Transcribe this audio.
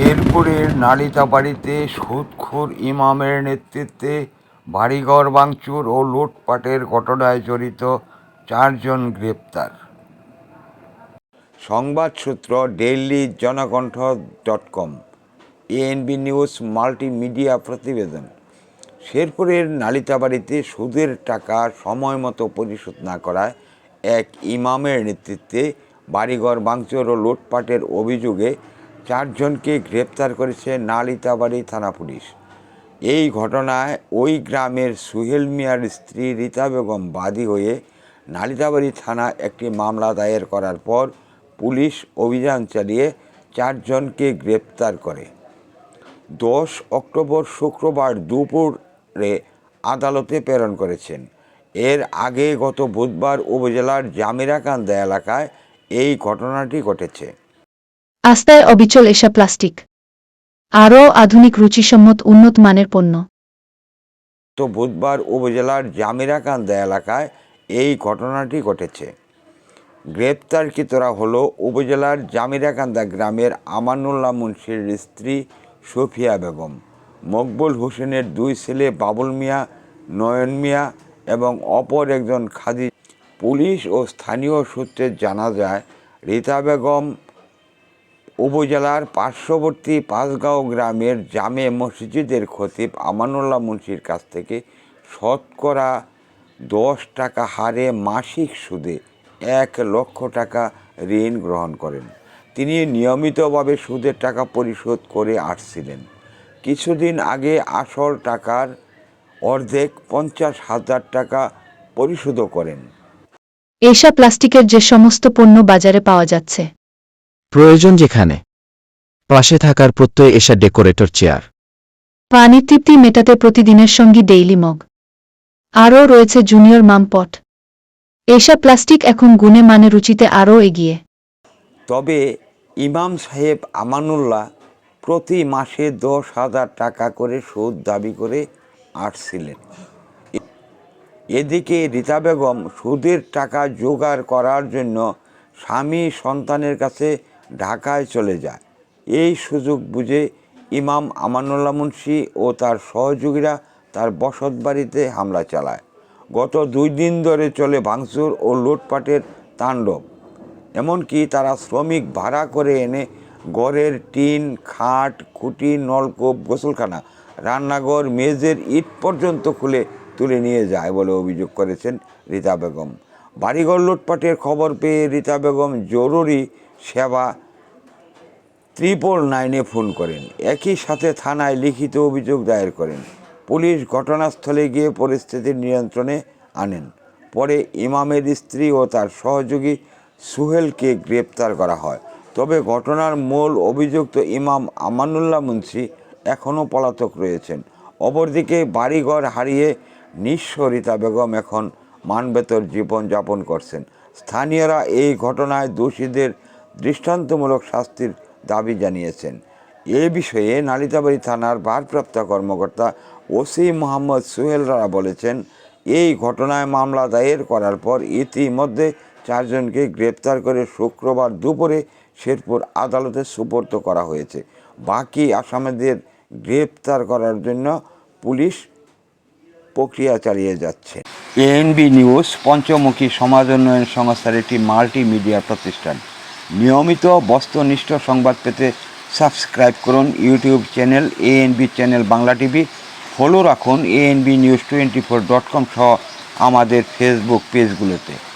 শেরপুরের নালিতাবাড়িতে সুদখোর ইমামের নেতৃত্বে বাড়িঘর ভাঙচুর ও লুটপাটের ঘটনায় জড়িত চারজন গ্রেপ্তার। সংবাদ সূত্র daily Janakantha dot com, ANB news multimedia প্রতিবেদন। শেরপুরের নালিতাবাড়িতে সুদের টাকা সময় মতো পরিশোধ না করায় এক ইমামের নেতৃত্বে বাড়িঘর ভাঙচুর ও লুটপাটের অভিযোগে চারজনকে গ্রেপ্তার করেছে নালিতাবাড়ি থানা পুলিশ। এই ঘটনায় ওই গ্রামের সুহেল মিয়ার স্ত্রী রীতা বেগম বাদী হয়ে নালিতাবাড়ি থানায় একটি মামলা দায়ের করার পর পুলিশ অভিযান চালিয়ে চারজনকে গ্রেপ্তার করে। দশ অক্টোবর শুক্রবার দুপুরে আদালতে প্রেরণ করেছেন। এর আগে গত বুধবার উপজেলার জামিরাকান্দা এলাকায় এই ঘটনাটি ঘটেছে। আস্তায় অবিচল এসা প্লাস্টিক। আরও আধুনিক রুচিসম্মত উন্নত মানের পণ্য। তো বুধবার উপজেলার জামিরাকান্দা এলাকায় এই ঘটনাটি ঘটেছে। গ্রেপ্তারকৃতরা হলো উপজেলার জামিরাকান্দা গ্রামের আমানুল্লাহ মুন্সির স্ত্রী সফিয়া বেগম, মকবুল হোসেনের দুই ছেলে বাবুল মিয়া, নয়ন মিয়া এবং অপর একজন খাদি পুলিশ ও স্থানীয় সূত্রে জানা যায়, রীতা বেগম উপজেলার পার্শ্ববর্তী পাঁচগাঁও গ্রামের জামে মসজিদের খতিব আমানুল্লাহ মুন্সির কাছ থেকে শতকরা দশ টাকা হারে মাসিক সুদে এক লক্ষ টাকা ঋণ গ্রহণ করেন। তিনি নিয়মিতভাবে সুদের টাকা পরিশোধ করে আসছিলেন। কিছুদিন আগে আসল টাকার অর্ধেক পঞ্চাশ হাজার টাকা পরিশোধও করেন। এসা প্লাস্টিকের যে সমস্ত পণ্য বাজারে পাওয়া যাচ্ছে প্রয়োজন যেখানে। পাশে থাকার প্রত্যয় এসা ডেকোরেটর চেয়ার। পানির তৃপ্তি মেটাতে প্রতিদিনের সঙ্গী ডেইলি মগ। আরও রয়েছে জুনিয়র মাম পট এসা প্লাস্টিক এখন গুণে মানে রুচিতে আরও এগিয়ে। তবে ইমাম সাহেব আমানুল্লাহ প্রতি মাসে দশ হাজার টাকা করে সুদ দাবি করে আসছিলেন। এদিকে রীতা বেগম সুদের টাকা জোগাড় করার জন্য স্বামী সন্তানের কাছে ঢাকায় চলে যায়। এই সুযোগ বুঝে ইমাম আমানুল্লাহ মুন্সি ও তার সহযোগীরা তার বসত বাড়িতে হামলা চালায়। গত দুই দিন ধরে চলে ভাঙচুর ও লুটপাটের তাণ্ডব। এমনকি তারা শ্রমিক ভাড়া করে এনে ঘরের টিন, খাট, খুঁটি, নলকূপ, গোসলখানা, রান্নাঘর, মেজের ইট পর্যন্ত খুলে তুলে নিয়ে যায় বলে অভিযোগ করেছেন রীতা বেগম। বাড়িঘর লুটপাটের খবর পেয়ে রীতা বেগম জরুরি সেবা ত্রিপল নাইনে ফোন করেন। একই সাথে থানায় লিখিত অভিযোগ দায়ের করেন। পুলিশ ঘটনাস্থলে গিয়ে পরিস্থিতি নিয়ন্ত্রণে আনেন। পরে ইমামের স্ত্রী ও তার সহযোগী সুহেলকে গ্রেপ্তার করা হয়। তবে ঘটনার মূল অভিযুক্ত ইমাম আমানুল্লাহ মুন্সি এখনও পলাতক রয়েছেন। অপরদিকে বাড়িঘর হারিয়ে নিঃস্ব বেগম এখন মানবেতর জীবনযাপন করছেন। স্থানীয়রা এই ঘটনায় দোষীদের দৃষ্টান্তমূলক শাস্তির দাবি জানিয়েছেন। এ বিষয়ে নালিতাবাড়ি থানার ভারপ্রাপ্ত কর্মকর্তা ওসি মোহাম্মদ সুহেল রানা বলেছেন, এই ঘটনায় মামলা দায়ের করার পর ইতিমধ্যে চারজনকে গ্রেপ্তার করে শুক্রবার দুপুরে শেরপুর আদালতে সুপর্দ করা হয়েছে। বাকি আসামিদের গ্রেপ্তার করার জন্য পুলিশ প্রক্রিয়া চালিয়ে যাচ্ছে। এএনবি নিউজ, পঞ্চমুখী সমাজ উন্নয়ন সংস্থার একটি মাল্টিমিডিয়া প্রতিষ্ঠান। নিয়মিত বস্তুনিষ্ঠ সংবাদ পেতে সাবস্ক্রাইব করুন YouTube channel ANB channel Bangla TV. Follow রাখুন ANB news twenty four dot com সহ আমাদের ফেসবুক পেজগুলোতে